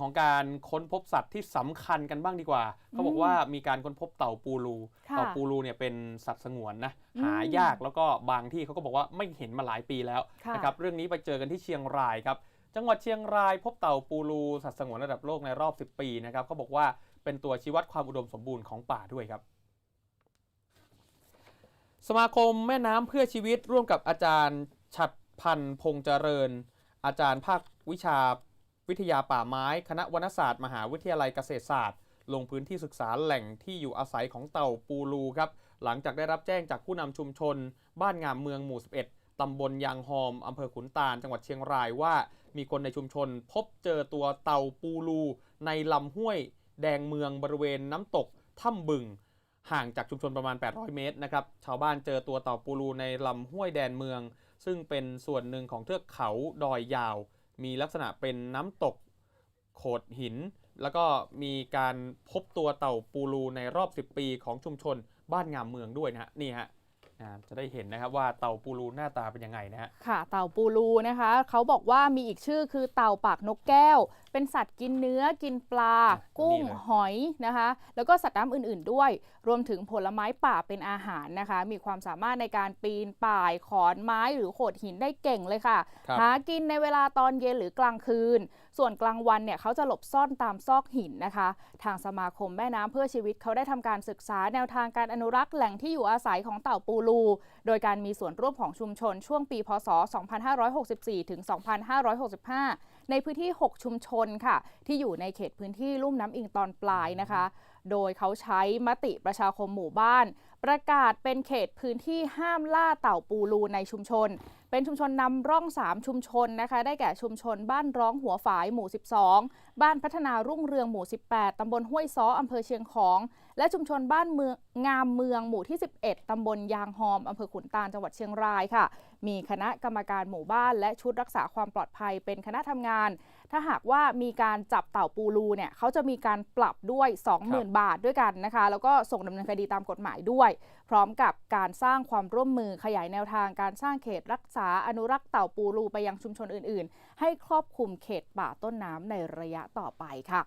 ของการค้นพบสัตว์ที่สำคัญกันบ้างดีกว่า เขาบอกว่ามีการค้นพบเต่าปูรูค่ะเต่าปูรูเนี่ยเป็นสัตว์สงวนนะอืมหายากแล้วก็บางที่เขาก็บอกว่าไม่เห็นมาหลายปีแล้วค่ะนะครับเรื่องนี้ไปเจอกันที่เชียงรายครับ จังหวัดเชียงรายพบเต่าปูรูสัตว์สงวนระดับโลกในรอบ 10 ปีนะครับเขาบอกว่าเป็นตัวชี้วัดความอุดมสมบูรณ์ของป่าด้วยครับสมาคมแม่น้ำเพื่อชีวิตร่วมกับอาจารย์ฉัดพันธ์พงษ์เจริญ อาจารย์ภาควิชา วิทยาป่าไม้ คณะวรรณศาสตร์ มหาวิทยาลัยเกษตรศาสตร์ ลงพื้นที่ศึกษาแหล่งที่อยู่อาศัยของเต่าปูรูครับ หลังจากได้รับแจ้งจากผู้นำชุมชน บ้านงามเมืองหมู่ 11ตำบลยางหอมอำเภอขุนตาล จังหวัดเชียงรายว่า มีคนในชุมชน พบเจอตัวเต่าปูรูในลำห้วย แดงเมืองบริเวณน้ำตกถ้ำบึงห่างจากชุมชนประมาณ 800 เมตรนะครับ ชาวบ้านเจอตัวเต่าปูรูในลำห้วยแดนเมือง ซึ่งเป็นส่วนหนึ่งของเทือกเขาดอยยาว มีลักษณะเป็นน้ำตกโขดหิน แล้วก็มีการพบตัวเต่าปูรูในรอบ 10 ปีของชุมชนบ้านงามเมืองด้วยนะฮะนี่ฮะจะได้เห็นนะครับว่าเต่าปูรูหน้าตาเป็นยังไงนะฮะค่ะเต่าปูรูนะคะ เขาบอกว่ามีอีกชื่อคือเต่าปากนกแก้ว เป็นสัตว์กินเนื้อกินปลาอะกุ้งนี่เลยหอยนะคะ แล้วก็สัตว์น้ำอื่น ๆ ด้วย รวมถึงผลไม้ป่าเป็นอาหารนะคะ มีความสามารถในการปีนป่ายขอนไม้หรือโขดหินได้เก่งเลยค่ะครับหากินในเวลาตอนเย็นหรือกลางคืน ส่วนกลางวันเนี่ยเขาจะหลบซ่อนตามซอกหินนะคะ ทางสมาคมแม่น้ำเพื่อชีวิตเขาได้ทำการศึกษาแนวทางการอนุรักษ์แหล่งที่อยู่อาศัยของเต่าปูรู โดยการมีส่วนร่วมของชุมชนช่วงปี พศ 2564 ถึง 2565 ในพื้นที่ 6 ชุมชนค่ะ ที่อยู่ในเขตพื้นที่ลุ่มน้ำอิงตอนปลายนะคะ โดยเขาใช้มติประชาคมหมู่บ้าน ประกาศเป็นเขตพื้นที่ห้ามล่าเต่าปูรูในชุมชน เป็นชุมชนนำร่อง 3 ชุมชนนะคะ ได้แก่ชุมชนบ้านร้องหัวฝายหมู่ 12 บ้านพัฒนารุ่งเรืองหมู่ 18 ตำบลห้วยซ้ออำเภอเชียงของ และชุมชนบ้านเมืองงามเมืองหมู่ที่ 11 ตำบลยางหอมอำเภอขุนตาลจังหวัดเชียงรายค่ะ มีคณะกรรมการหมู่บ้านและชุดรักษาความปลอดภัยเป็นคณะทำงานถ้าหากว่ามีการจับเต่าปูรูเนี่ยเขาจะมีการปรับด้วย 20,000 บาทด้วยกันนะคะ แล้วก็ส่งดำเนินคดีตามกฎหมายด้วย พร้อมกับการสร้างความร่วมมือขยายแนวทางการสร้างเขตรักษาอนุรักษ์เต่าปูรูไปยังชุมชนอื่น ๆ ให้ครอบคลุมเขตป่าต้นน้ำในระยะต่อไปค่ะ